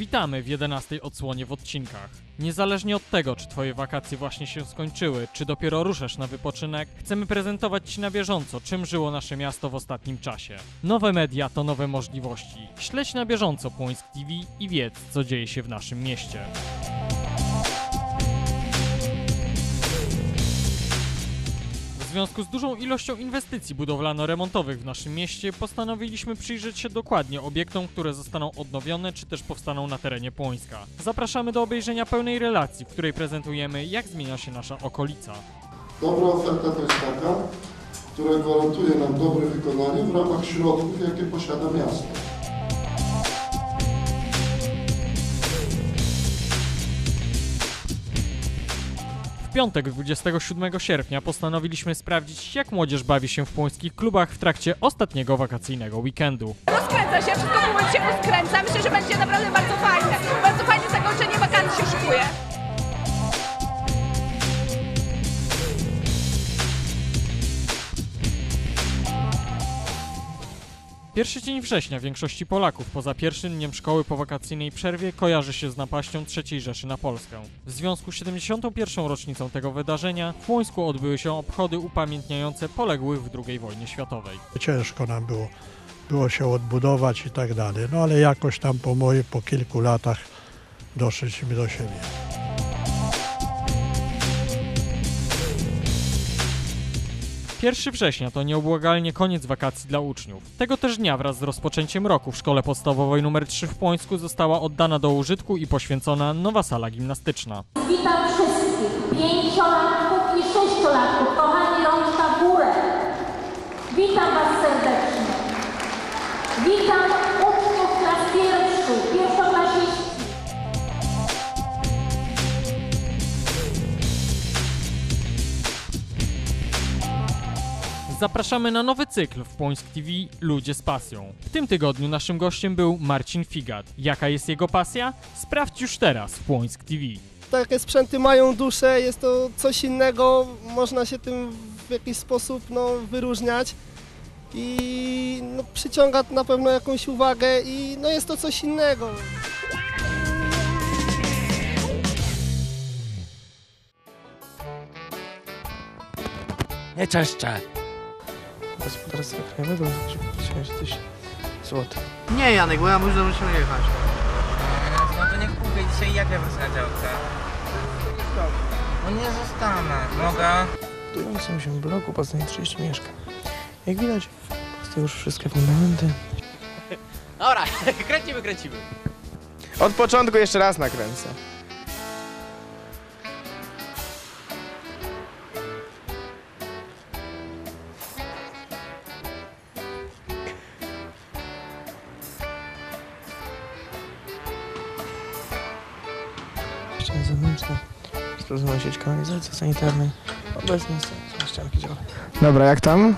Witamy w 11 odsłonie w odcinkach. Niezależnie od tego, czy Twoje wakacje właśnie się skończyły, czy dopiero ruszasz na wypoczynek, chcemy prezentować Ci na bieżąco, czym żyło nasze miasto w ostatnim czasie. Nowe media to nowe możliwości. Śledź na bieżąco Płońsk TV i wiedz, co dzieje się w naszym mieście. Związku z dużą ilością inwestycji budowlano-remontowych w naszym mieście postanowiliśmy przyjrzeć się dokładnie obiektom, które zostaną odnowione czy też powstaną na terenie Płońska. Zapraszamy do obejrzenia pełnej relacji, w której prezentujemy jak zmienia się nasza okolica. Dobra oferta to jest taka, która gwarantuje nam dobre wykonanie w ramach środków, jakie posiada miasto. W piątek 27 sierpnia postanowiliśmy sprawdzić jak młodzież bawi się w płońskich klubach w trakcie ostatniego wakacyjnego weekendu. Rozkręca się, wszystko w momencie rozkręca. Myślę, że będzie naprawdę bardzo fajne. Bardzo fajne zakończenie wakacji się szykuje. Pierwszy dzień września większości Polaków poza pierwszym dniem szkoły po wakacyjnej przerwie kojarzy się z napaścią III Rzeszy na Polskę. W związku z 71. rocznicą tego wydarzenia w Płońsku odbyły się obchody upamiętniające poległych w II wojnie światowej. Ciężko nam było, było się odbudować i tak dalej. No ale jakoś tam po moje, po kilku latach doszliśmy do siebie. Pierwszy września to nieubłagalnie koniec wakacji dla uczniów. Tego też dnia wraz z rozpoczęciem roku w szkole podstawowej nr 3 w Płońsku została oddana do użytku i poświęcona nowa sala gimnastyczna. Witam wszystkich, pięciolatków i sześciolatków, kochani rączka w górę. Witam Was serdecznie. Witam Zapraszamy na nowy cykl w Płońsk TV Ludzie z pasją. W tym tygodniu naszym gościem był Marcin Figat. Jaka jest jego pasja? Sprawdź już teraz w Płońsk TV. takie sprzęty mają duszę, jest to coś innego, można się tym w jakiś sposób no, wyróżniać i no, przyciąga na pewno jakąś uwagę i no, jest to coś innego. Nie czeszczę. Gospodarstwa krajowego za 10 tysięcy złotych. Nie Janek, bo ja muszę musimy jechać. No to nie kupię dzisiaj jak ja na działkę. No nie zostanę. Mogę? W budującym się bloku powstaje 30 mieszkań. Jak widać, powstały już wszystkie fundamenty. Dobra, kręcimy, kręcimy. Od początku jeszcze raz nakręcę. Ściany zewnętrzne, sprawdzona sieć kanalizacji sanitarnej. Obecnie są ścianki działa. Dobra, jak tam?